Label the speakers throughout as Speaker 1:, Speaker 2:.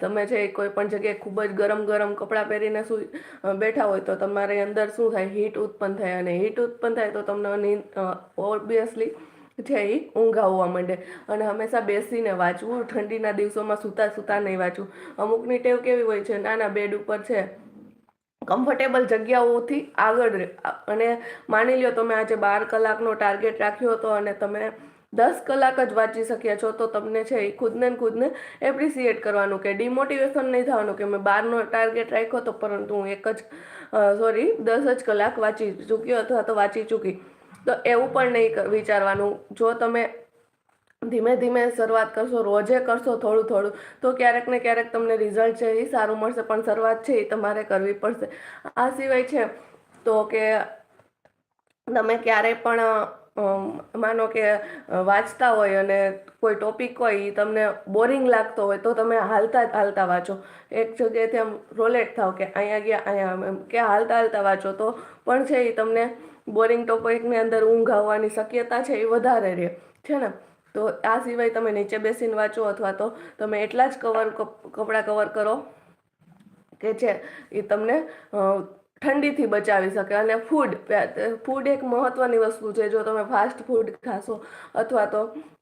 Speaker 1: તમે છે કોઈ પણ જગ્યાએ ખૂબ જ ગરમ ગરમ કપડાં પહેરીને સૂઈ બેઠા હોય તો તમારી અંદર શું થાય? હીટ ઉત્પન્ન થાય અને હીટ ઉત્પન્ન થાય તો તમને ઓબ્વિયસલી છે એ ઊંઘ આવવા માંડે. અને હંમેશા બેસીને વાંચવું. ઠંડીના દિવસોમાં સૂતા સૂતા નહીં વાંચવું. અમુકની ટેવ કેવી હોય છે? નાના બેડ ઉપર છે. કમ્ફર્ટેબલ જગ્યાઓથી આગળ અને માની લ્યો તમે આજે બાર કલાકનો ટાર્ગેટ રાખ્યો હતો અને તમે દસ કલાક જ વાંચી શક્યા છો, તો તમને છે એ ખુદને ખુદને એપ્રિસિએટ કરવાનું કે ડિમોટિવેશન નહીં થવાનું કે મેં બારનો ટાર્ગેટ રાખ્યો હતો પરંતુ હું એક જ સોરી દસ જ કલાક વાંચી ચૂક્યો અથવા તો વાંચી ચૂકી. તો એવું પણ નહીં વિચારવાનું. જો તમે ધીમે ધીમે શરૂઆત કરશો, રોજે કરશો થોડું થોડું, તો ક્યારેક ને ક્યારેક તમને રિઝલ્ટ છે એ સારું મળશે, પણ શરૂઆત છે એ તમારે કરવી પડશે. આ સિવાય છે તો કે તમે ક્યારેય પણ માનો કે વાંચતા હોય અને કોઈ ટોપિક હોય એ તમને બોરિંગ લાગતો હોય, તો તમે હાલતા હાલતા વાંચો. એક જગ્યાએથી આમ રોલેટ થાવ કે અહીંયા ગયા, અહીંયા એમ કે હાલતા હાલતા વાંચો, તો પણ છે એ તમને બોરિંગ ટોપિકની અંદર ઊંઘ આવવાની શક્યતા છે એ વધારે રહે. છે ને? તો આ સિવાય તમે નીચે બેસીને વાંચો અથવા તો તમે એટલા જ કવર કપડાં કવર કરો કે છે એ તમને ઠંડીથી બચાવી શકે અને ફૂડ ફૂડ એક મહત્ત્વની વસ્તુ છે. જો તમે ફાસ્ટ ફૂડ ખાશો અથવા તો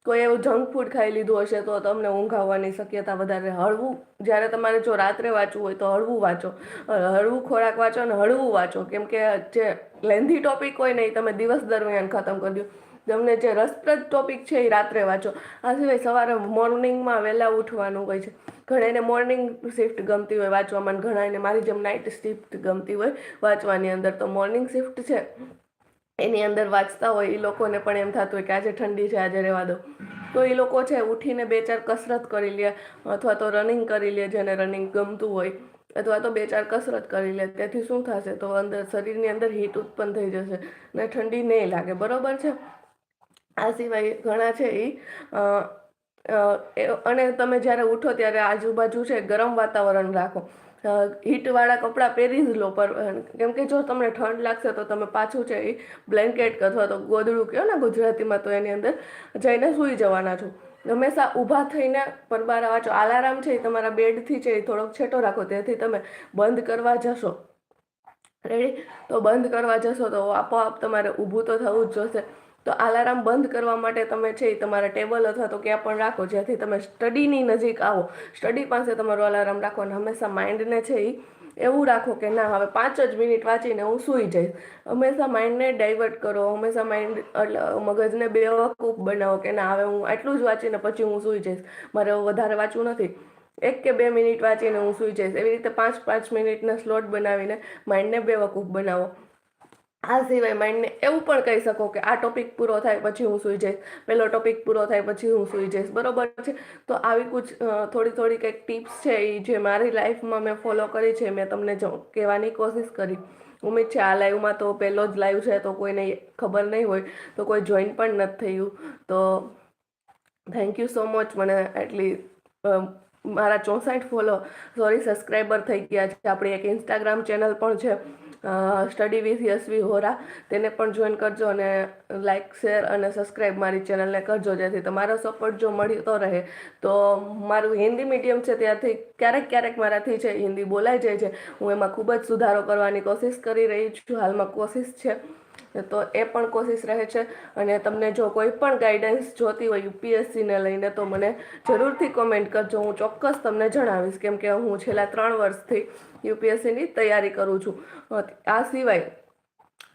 Speaker 1: કોઈ એવું જંક ફૂડ ખાઈ લીધું હશે તો તમને ઊંઘ આવવાની શક્યતા વધારે. હળવું, જ્યારે તમારે જો રાત્રે વાંચવું હોય તો હળવું વાંચો. હળવું ખોરાક વાંચો અને હળવું વાંચો. કેમ કે જે લેન્ધી ટોપિક હોય ને એ તમે દિવસ દરમિયાન ખતમ કરી દો. તમને જે રસપ્રદ ટોપિક છે એ રાત્રે વાંચો. આ સિવાય સવારે મોર્નિંગમાં વહેલા ઉઠવાનું હોય છે. ઘણાને મોર્નિંગ શિફ્ટ ગમતી હોય વાંચવામાં ઘણા ઘણાને મારી જેમ નાઇટ શિફ્ટ ગમતી હોય વાંચવાની અંદર. તો મોર્નિંગ શિફ્ટ છે, એની અંદર વાંચતા હોય એ લોકોને પણ એમ થતું હોય કે આજે ઠંડી છે, આજે રહેવા દો. તો એ લોકો છે ઉઠીને બે ચાર કસરત કરી લે, અથવા તો રનિંગ કરી લે જેને રનિંગ ગમતું હોય, અથવા તો બે ચાર કસરત કરી લે. તેથી શું થશે? તો અંદર શરીરની અંદર હીટ ઉત્પન્ન થઈ જશે ને ઠંડી નહીં લાગે. બરોબર છે? આ સિવાય ઘણા છે એ અને તમે જ્યારે ઉઠો ત્યારે આજુબાજુ છે ગરમ વાતાવરણ રાખો. હીટવાળા કપડાં પહેરી જ લો, પર, કેમ કે જો તમને ઠંડ લાગશે તો તમે પાછું છે એ બ્લેન્કેટ અથવા તો ગોદડું કહો ને ગુજરાતીમાં તો એની અંદર જઈને સૂઈ જવાના છો. હંમેશા ઊભા થઈને પરબારા વાંચો આલારામ છે એ તમારા બેડથી છે એ થોડોક છેટો રાખો, તેથી તમે બંધ કરવા જશો. રેડી તો બંધ કરવા જશો તો આપોઆપ તમારે ઊભું તો થવું જ જોશે. તો અલાર્મ બંધ કરવા માટે તમે છે એ તમારા ટેબલ અથવા તો ક્યાં પણ રાખો જેથી તમે સ્ટડીની નજીક આવો. સ્ટડી પાસે તમારો અલાર્મ રાખો અને હંમેશા માઇન્ડને છે એ એવું રાખો કે ના, હવે પાંચ જ મિનિટ વાંચીને હું સૂઈ જઈશ. હંમેશા માઇન્ડને ડાયવર્ટ કરો, હંમેશા માઇન્ડ એટલે મગજને બેવકૂફ બનાવો કે ના, હવે હું આટલું જ વાંચીને પછી હું સૂઈ જઈશ. મારે વધારે વાંચવું નથી. એક કે બે મિનિટ વાંચીને હું સૂઈ જઈશ. એવી રીતે પાંચ પાંચ મિનિટના સ્લોટ બનાવીને માઇન્ડને બેવકૂફ બનાવો. આ સિવાય માઇન્ડને એવું પણ કહી શકો કે આ ટોપિક પૂરો થાય પછી હું સૂઈ જઈશ, પેલો ટોપિક પૂરો થાય પછી હું સૂઈ જઈશ, બરોબર છે? તો આવી કુછ થોડી થોડી કંઈક ટિપ્સ છે એ જે મારી લાઈફમાં મેં ફોલો કરી છે, મેં તમને કહેવાની કોશિશ કરી. ઉમેદ છે આ લાઈવમાં તો પહેલો જ લાઈવ છે, તો કોઈને ખબર નહીં હોય, તો કોઈ જોઈન પણ નથી થયું. તો થેન્ક યુ સો મચ મને એટલી મારા ચોસઠ ફોલો સોરી સબસ્ક્રાઈબર થઈ ગયા છે. આપણી એક ઇન્સ્ટાગ્રામ ચેનલ પણ છે. સ્ટડી વિથ યશવી હોરા તેને પણ જોઈન કરજો અને લાઇક શેર અને સબસ્ક્રાઈબ મારી ચેનલને કરજો જેથી તમારો સપોર્ટ જો મળતો રહે. તો મારું હિન્દી મીડિયમ છે ત્યારથી ક્યારેક ક્યારેક મારાથી છે હિન્દી બોલાઈ જાય છે, હું એમાં ખૂબ જ સુધારો કરવાની કોશિશ કરી રહી છું. હાલમાં કોશિશ છે. તો એ પણ કોશિશ રહે છે. અને તમને જો કોઈ પણ ગાઈડન્સ જોતી હોય યુપીએસસીને લઈને તો મને જરૂરથી કોમેન્ટ કરજો. હું ચોક્કસ તમને જણાવીશ કેમ કે હું છેલ્લા ત્રણ વર્ષથી યુપીએસસીની તૈયારી કરું છું. આ સિવાય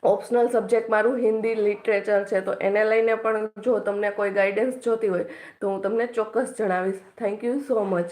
Speaker 1: ઓપ્શનલ સબ્જેક્ટ મારું હિન્દી લિટરેચર છે. તો એને લઈને પણ જો તમને કોઈ ગાઈડન્સ જોતી હોય તો હું તમને ચોક્કસ જણાવીશ. Thank you so much